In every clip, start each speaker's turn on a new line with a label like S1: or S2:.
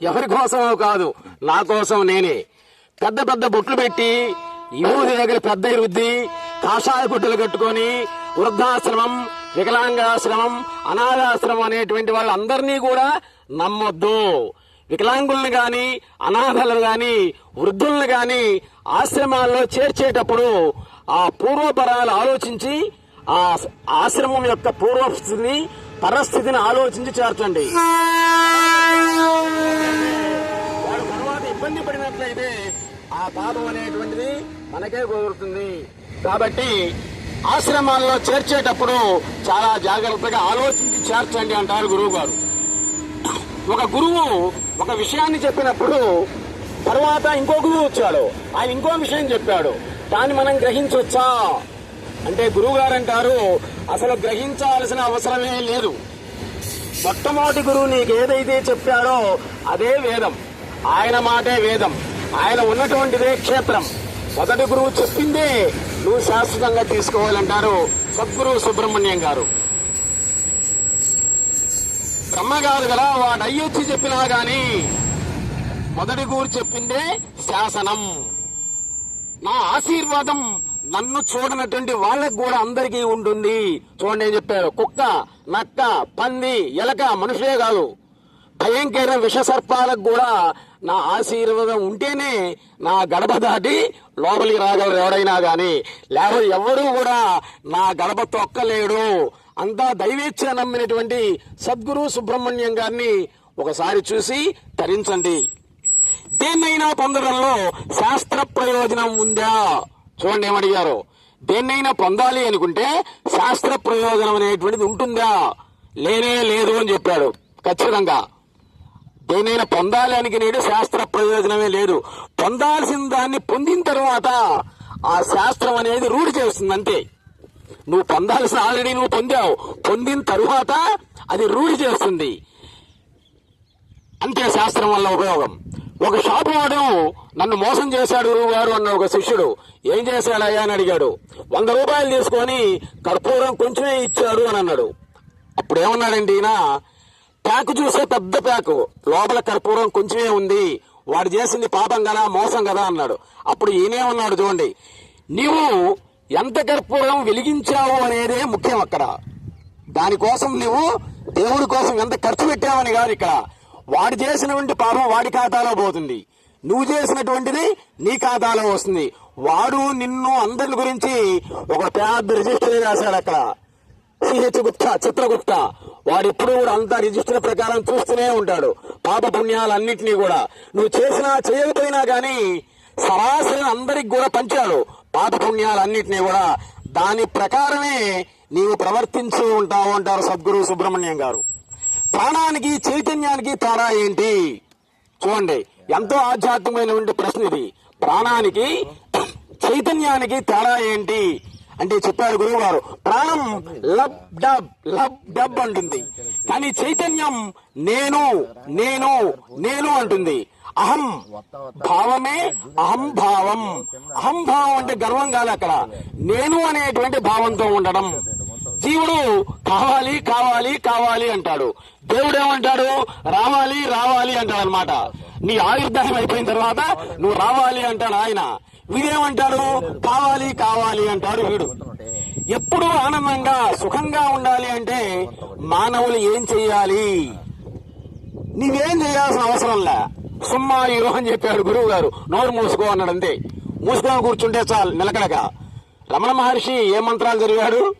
S1: ఎవరి కోసమో కాదు నా కోసం నేనే. పెద్ద పెద్ద బొట్లు పెట్టి యూది దగ్గర పెద్ద రుద్ది కాషాయ గుడ్డలు కట్టుకొని వృద్ధాశ్రమం వికలాంగాశ్రమం అనాథాశ్రమం అనేటువంటి వాళ్ళందరినీ కూడా నమ్మొద్దు. వికలాంగుల్ని గాని అనాథలను గాని వృద్ధుల్ని గాని ఆశ్రమాల్లో చేర్చేటప్పుడు ఆ పూర్వపరాలు ఆలోచించి ఆ ఆశ్రమం యొక్క పూర్వస్థితిని పరస్థితిని ఆలోచించి చేర్చండి. వాడు తర్వాత ఇబ్బంది పడినట్లయితే ఆ పాపం అనేటువంటిది మనకే కుదురుతుంది. కాబట్టి ఆశ్రమాల్లో చేర్చేటప్పుడు చాలా జాగ్రత్తగా ఆలోచించి చేర్చండి అంటారు గురువు గారు ఒక గురువు ఒక విషయాన్ని చెప్పినప్పుడు తర్వాత ఇంకో గురువు వచ్చాడు. ఆయన ఇంకో విషయం చెప్పాడు. దాన్ని మనం గ్రహించవచ్చా? అంటే గురువు గారు అంటారు అసలు గ్రహించాల్సిన అవసరమే లేదు. మొట్టమొదటి గురువు నీకు ఏదైతే చెప్పాడో అదే వేదం. ఆయన మాటే వేదం. ఆయన ఉన్నటువంటిదే క్షేత్రం. మొదటి గురువు చెప్పిందే నువ్వు శాశ్వతంగా తీసుకోవాలంటారు సద్గురు సుబ్రహ్మణ్యం గారు. బ్రహ్మగారు గల వాడు అయ్యొచ్చి చెప్పినా గాని మొదటి గురు చెప్పిందే శాసనం. నా ఆశీర్వాదం నన్ను చూడనటువంటి వాళ్ళకు కూడా అందరికీ ఉంటుంది. చూడండి ఏం చెప్పారు? కుక్క నక్క పంది ఎలక మనుషులే కాదు. భయంకర విష సర్పాలకు కూడా నా ఆశీర్వాదం ఉంటేనే నా గడప దాటి లోపలికి రాగలరు ఎవడైనా కానీ లేకపోతే ఎవరూ కూడా నా గడప తొక్కలేడు. అంతా దైవేచ్ఛ నమ్మినటువంటి సద్గురు సుబ్రహ్మణ్యం గారిని ఒకసారి చూసి తరించండి. దేన్నైనా పొందడంలో శాస్త్ర ప్రయోజనం ఉందా? చూడండి ఏమడిగారు? దేన్నైనా పొందాలి అనుకుంటే శాస్త్ర ప్రయోజనం అనేటువంటిది ఉంటుందా? లేనే లేదు అని చెప్పాడు. ఖచ్చితంగా. దేనైనా పొందాలి అనుకునేది శాస్త్ర ప్రయోజనమే లేదు. పొందాల్సిన దాన్ని పొందిన తర్వాత ఆ శాస్త్రం అనేది రూఢి చేస్తుంది అంతే. నువ్వు పొందాల్సిన ఆల్రెడీ నువ్వు పొందావు. పొందిన తరువాత అది రూఢి చేస్తుంది. అంతే శాస్త్రం వల్ల ఉపయోగం. ఒక షాపు వాడు నన్ను మోసం చేశాడు గురువు గారు అన్న ఒక శిష్యుడు. ఏం చేశాడయ్యా అని అడిగాడు. వంద రూపాయలు తీసుకొని కర్పూరం కొంచెమే ఇచ్చాడు అని అన్నాడు. అప్పుడు ఏమన్నాడండి ఈయన ప్యాకు చూసే పెద్ద ప్యాకు లోపల కర్పూరం కొంచెమే ఉంది వాడు చేసింది పాపం కదా మోసం కదా అన్నాడు. అప్పుడు ఈయనేమన్నాడు చూడండి నీవు ఎంత కర్పూరం వెలిగించావు అనేదే ముఖ్యం అక్కడ. దానికోసం నువ్వు దేవుడి కోసం ఎంత ఖర్చు పెట్టావని కాదు ఇక్కడ. వాడు చేసినటువంటి పాపం వాడి ఖాతాలో పోతుంది. నువ్వు చేసినటువంటిది నీ ఖాతాలో వస్తుంది. వాడు నిన్ను అందరి గురించి ఒక పెద్ద రిజిస్టర్ రాశాడు అక్కడ. సిహెచ్ గుప్తా చిత్రగుప్త. వాడు ఎప్పుడు కూడా అంతా రిజిస్టర్ ప్రకారం చూస్తూనే ఉంటాడు. పాప పుణ్యాలన్నింటినీ కూడా. నువ్వు చేసినా చేయకపోయినా కానీ సరాసరి అందరికి కూడా పంచాడు. పాప పుణ్యాలన్నింటినీ కూడా. దాని ప్రకారమే నీవు ప్రవర్తించు ఉంటావు అంటారు సద్గురు సుబ్రహ్మణ్యం గారు. ప్రాణానికి చైతన్యానికి తేడా ఏంటి? చూడండి ఎంతో ఆధ్యాత్మికమైనటువంటి ప్రశ్న ఇది. ప్రాణానికి చైతన్యానికి తేడా ఏంటి? అంటే చెప్పాడు గురువు గారు ప్రాణం లబ్ డబ్ లబ్ డబ్ అంటుంది. కానీ చైతన్యం నేను నేను నేను అంటుంది. అహం భావమే అహం భావం. అహం భావం అంటే గర్వం కాదు అక్కడ. నేను అనేటువంటి భావంతో ఉండడం. జీవుడు కావాలి కావాలి కావాలి అంటాడు. దేవుడు ఏమంటాడు రావాలి రావాలి అంటాడు అనమాట నీ ఆయుర్దాయం అయిపోయిన తర్వాత నువ్వు రావాలి అంటాడు ఆయన. వీడేమంటాడు? కావాలి కావాలి అంటాడు వీడు. ఎప్పుడు ఆనందంగా సుఖంగా ఉండాలి అంటే మానవులు ఏం చెయ్యాలి? నీవేం చేయాల్సిన అవసరం లే. సుమ్మా ఈ అని చెప్పాడు గురువు గారు నోరు మూసుకో అన్నాడు అంతే మూసుకొని కూర్చుంటే చాలు నిలకడగా. రమణ మహర్షి ఏ మంత్రాలు చదివాడు?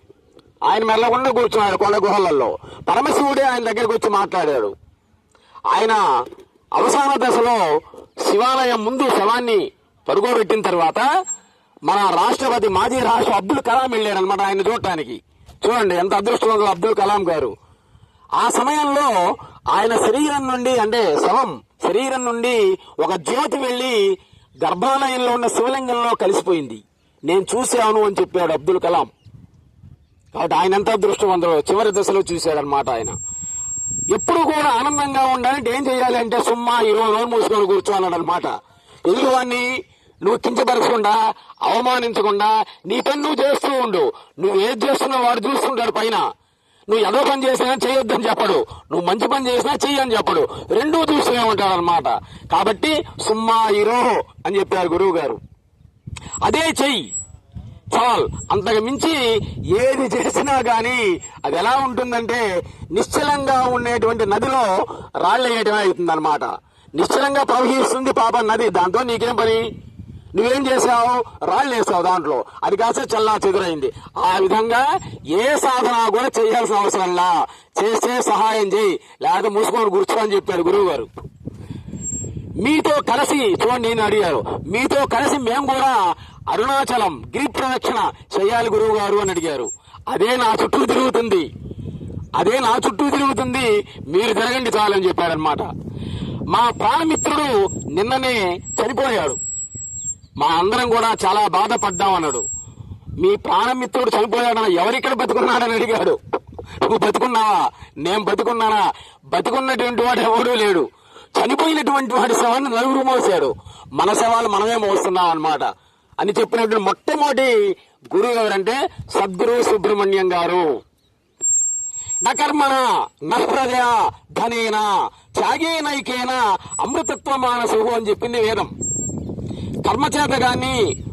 S1: ఆయన మెల్లకుండా కూర్చున్నాడు కొండ గుహలలో. పరమశివుడే ఆయన దగ్గరికి వచ్చి మాట్లాడాడు. ఆయన అవసాన దశలో శివాలయం ముందు శవాన్ని పడుకోబెట్టిన తర్వాత మన రాష్ట్రపతి మాజీ రాష్ట్ర అబ్దుల్ కలాం వెళ్ళాడు అనమాట ఆయన చూడటానికి. చూడండి ఎంత అదృష్టవంతులు అబ్దుల్ కలాం గారు. ఆ సమయంలో ఆయన శరీరం నుండి అంటే శవం శరీరం నుండి ఒక జ్యోతి వెళ్ళి గర్భాలయంలో ఉన్న శివలింగంలో కలిసిపోయింది. నేను చూశాను అని చెప్పాడు అబ్దుల్ కలాం. కాబట్టి ఆయన ఎంత అదృష్టవంతుడు. చివరి దశలో చూశాడనమాట ఆయన. ఎప్పుడు కూడా ఆనందంగా ఉండాలంటే ఏం చేయాలి అంటే సుమ్మా ఇరవై రోజులు మూసుకొని కూర్చోన్నాడు అనమాట ఎదురు నువ్వు కించపరచకుండా అవమానించకుండా నీ పని నువ్వు చేస్తూ ఉండు. నువ్వు ఏది చేస్తున్నావు వాడు చూస్తుంటాడు పైన. నువ్వు ఎదో పని చేసినా చేయొద్దని చెప్పడు. నువ్వు మంచి పని చేసినా చెయ్యి అని చెప్పడు. రెండూ చూస్తూనే ఉంటాడు అనమాట కాబట్టి సుమ్మా ఇరో అని చెప్పారు గురువు గారు అదే చెయ్యి. చాల్. అంతకు మించి ఏది చేసినా గాని అది ఎలా ఉంటుందంటే నిశ్చలంగా ఉండేటువంటి నదిలో రాళ్ళు వేయటమే అవుతుంది అనమాట నిశ్చలంగా ప్రవహిస్తుంది పాప నది. దాంతో నీకేం పని? నువ్వేం చేసావు రాళ్ళు వేసావు దాంట్లో. అది కాస్త చల్లా చెదురైంది. ఆ విధంగా ఏ సాధన కూడా చేయాల్సిన అవసరంలా చేస్తే సహాయం చేయి. లేకపోతే మూసుకొని కూర్చో అని చెప్పారు గురువు గారు మీతో కలిసి చూడండి నేను అడిగారు. మీతో కలిసి మేము కూడా అరుణాచలం గిరి ప్రదక్షిణ చేయాలి గురువు గారు అని అడిగారు. అదే నా చుట్టూ తిరుగుతుంది. అదే నా చుట్టూ తిరుగుతుంది. మీరు తిరగండి చాలని చెప్పారనమాట మా ప్రాణమిత్రుడు నిన్ననే చనిపోయాడు. మా అందరం కూడా చాలా బాధపడ్డాం అన్నాడు. మీ ప్రాణమిత్రుడు చనిపోయాడని ఎవరిక్కడ బతుకున్నాడని అడిగాడు. నువ్వు బతుకున్నావా? నేను బతుకున్నానా? బతుకున్నటువంటి వాడు ఎవడూ లేడు. చనిపోయినటువంటి వాడి శవాన్ని నలుగురు మోసారు మన శవాలు మనమే మోస్తున్నాం అన్నమాట. అని చెప్పినటువంటి మొట్టమొదటి గురువు ఎవరంటే సద్గురు సుబ్రహ్మణ్యం గారు. నకర్మణ నప్రజ ధనేన త్యాగేనైకేన అమృతత్వ మానసుహు అని చెప్పింది వేదం. కర్మచేత గాని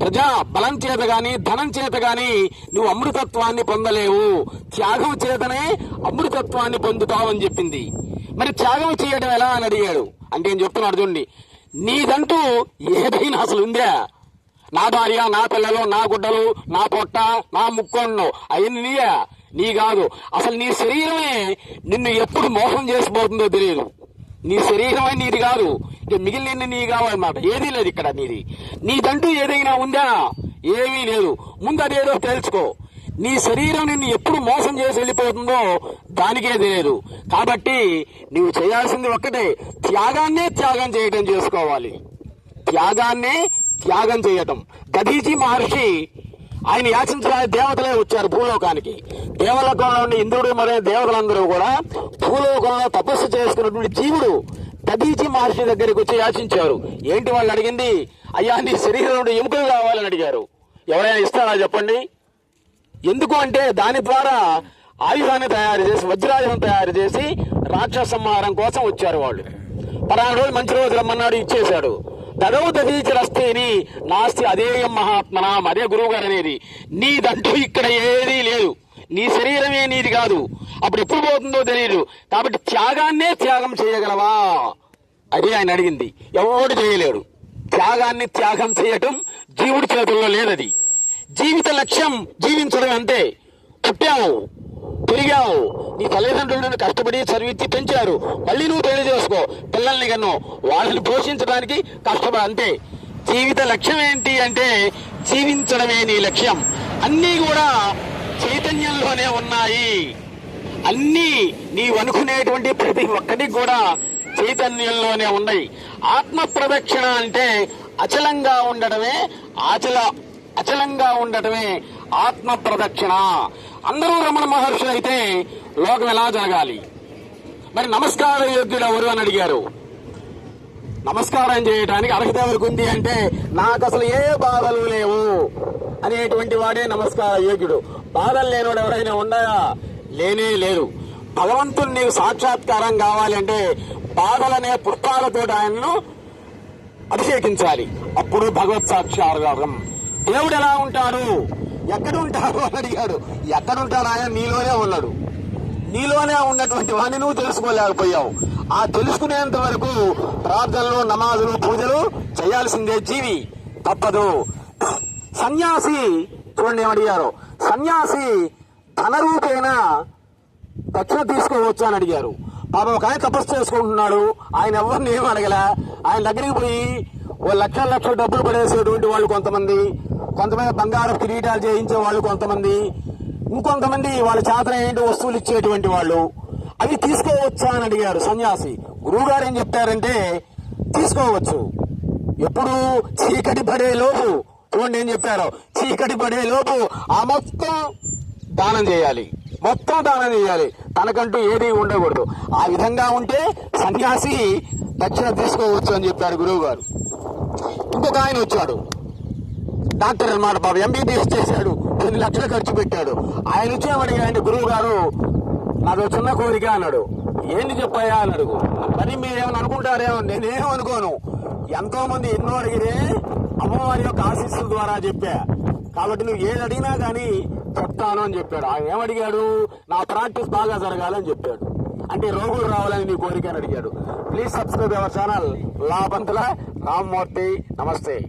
S1: ప్రజా బలం చేత గాని ధనం చేత గాని నువ్వు అమృతత్వాన్ని పొందలేవు. త్యాగం చేతనే అమృతత్వాన్ని పొందుతావని చెప్పింది. మరి త్యాగం చేయడం ఎలా అని అడిగాడు. అంటే నేను చెప్తున్నాడు చూడండి నీదంటూ ఏదైనా అసలు ఉందా? నా భార్య నా పిల్లలు నా గుడ్డలు నా పొట్ట నా ముక్కొండు అవన్నీ నీయా? నీ కాదు. అసలు నీ శరీరమే నిన్ను ఎప్పుడు మోసం చేసిపోతుందో తెలియదు. నీ శరీరమే నీది కాదు. ఇక మిగిలిన నీ కావాలన్నమాట. ఏదీ లేదు ఇక్కడ నీది. నీదంటూ ఏదైనా ఉందా? ఏమీ లేదు. ముందు అదేదో తెలుసుకో. నీ శరీరం నిన్ను ఎప్పుడు మోసం చేసి వెళ్ళిపోతుందో దానికే తెలియదు. కాబట్టి నువ్వు చేయాల్సింది ఒక్కటే త్యాగాన్నే త్యాగం చేయటం చేసుకోవాలి. త్యాగాన్నే త్యాగం చేయటం. గదీజీ మహర్షి ఆయన యాచించడానికి దేవతలే వచ్చారు భూలోకానికి. దేవలోకంలో ఉండే ఇంద్రుడు మరియు దేవతలందరూ కూడా భూలోకంలో తపస్సు చేసుకున్నటువంటి జీవుడు దధీచి మహర్షి దగ్గరికి వచ్చి యాచించారు. ఏంటి వాళ్ళు అడిగింది? అయ్యా నీ శరీరం నుండి ఎముకలు కావాలని అడిగారు. ఎవరైనా ఇస్తారా చెప్పండి? ఎందుకు అంటే దాని ద్వారా ఆయుధాన్ని తయారు చేసి వజ్రాయుధం తయారు చేసి రాక్షస సంహారం కోసం వచ్చారు వాళ్ళు. పలానా రోజు మంచి రోజు రమ్మన్నాడు ఇచ్చేశాడు. తదవు దదీచరస్తేని నాస్తి అదేయం మహాత్మనాం అదే గురువు గారు అనేది. నీదంటూ ఇక్కడ ఏదీ లేదు. నీ శరీరమే నీది కాదు. అప్పుడు ఎప్పుడు పోతుందో తెలియదు కాబట్టి త్యాగాన్నే త్యాగం చేయగలవా? అది ఆయన అడిగింది. ఎవడు చేయలేడు. త్యాగాన్ని త్యాగం చేయటం జీవుడి చేతుల్లో లేదది. జీవిత లక్ష్యం జీవించడం అంతే పుట్టావు పెరిగావు. నీ తల్లిదండ్రులను కష్టపడి చదివించి పెంచారు. మళ్ళీ నువ్వు పెళ్ళి చేసుకో. పిల్లల్ని కన్ను. వాళ్ళని పోషించడానికి కష్టపడి అంతే. జీవిత లక్ష్యం ఏంటి అంటే జీవించడమే నీ లక్ష్యం. అన్నీ కూడా చైతన్యంలోనే ఉన్నాయి. అన్నీ నీవు అనుకునేటువంటి ప్రతి ఒక్కటి కూడా చైతన్యంలోనే ఉన్నాయి. ఆత్మ ప్రదక్షిణ అంటే అచలంగా ఉండడమే ఆచల అచలంగా ఉండటమే ఆత్మ ప్రదక్షిణ అందరూ రమణ మహర్షి అయితే లోకం ఎలా జరగాలి? మరి నమస్కార యోగ్యుడు ఎవరు అని అడిగారు? నమస్కారం చేయడానికి అర్హత ఎవరికి ఉంది అంటే నాకు అసలు ఏ బాధలు లేవు అనేటువంటి వాడే నమస్కార యోగ్యుడు. బాధలు లేనివాడు ఎవరైనా ఉండగా లేనే లేరు. భగవంతుడు నీకు సాక్షాత్కారం కావాలంటే బాధలనే పుష్పాలతో ఆయనను అభిషేకించాలి. అప్పుడు భగవత్ సాక్షాత్కారం దేవుడు ఎలా ఉంటాడు? ఎక్కడ ఉంటాడు అని అడిగాడు. ఎక్కడుంటాడు ఆయన? నీలోనే ఉన్నాడు. నీలోనే ఉన్నటువంటి వాడిని నువ్వు తెలుసుకోలేకపోయావు. ఆ తెలుసుకునేంత వరకు ప్రార్థనలు నమాజులు పూజలు చేయాల్సిందే జీవి. తప్పదు. సన్యాసి చూడండి ఏమడిగారు. సన్యాసి ధనరూపేణ దక్షిణ తీసుకోవచ్చు అని అడిగారు. పాపం ఒక ఆయన తపస్సు చేసుకుంటున్నాడు. ఆయన ఎవరిని ఏం అడగలే? ఆయన దగ్గరికి పోయి ఓ లక్షల లక్షల డబ్బులు పడేసేటువంటి వాళ్ళు కొంతమంది. కొంతమంది బంగారం కిరీటాలు చేయించే వాళ్ళు కొంతమంది ఇంకొంతమంది వాళ్ళ చేతన ఏంటి వస్తువులు ఇచ్చేటువంటి వాళ్ళు. అవి తీసుకోవచ్చా అని అడిగారు సన్యాసి. గురువు గారు ఏం చెప్తారంటే తీసుకోవచ్చు. ఎప్పుడు చీకటి పడే లోపు చూడండి ఏం చెప్పారు చీకటి పడే లోపు ఆ మొత్తం దానం చేయాలి. మొత్తం దానం చేయాలి. తనకంటూ ఏది ఉండకూడదు. ఆ విధంగా ఉంటే సన్యాసి దక్షిణ తీసుకోవచ్చు అని చెప్పారు గురువు గారు. ఇంకొక ఆయన వచ్చాడు. డాక్టర్ అన్నమాట బాబు. ఎంబీబీఎస్ చేశాడు. పద్దెనిమిది లక్షలు ఖర్చు పెట్టాడు. ఆయన వచ్చి ఏమడిగాయండి గురువు గారు నాకు చిన్న కోరిక అన్నాడు. ఏంటి చెప్పాయా అని అడుగు మరి మీరేమని అనుకుంటారేమో నేనేం అనుకోను. ఎంతో మంది ఎన్నో అడిగిరే అమ్మవారి యొక్క ఆశీస్సుల ద్వారా చెప్పా. కాబట్టి నువ్వు ఏది అడిగినా కానీ చెప్తాను అని చెప్పాడు. ఆయన ఏమడిగాడు? నా ప్రాక్టీస్ బాగా జరగాలని చెప్పాడు. అంటే రోగులు రావాలని నీ కోరిక అని అడిగాడు. Please subscribe our channel. లాభంతుల Rammurthy. నమస్తే.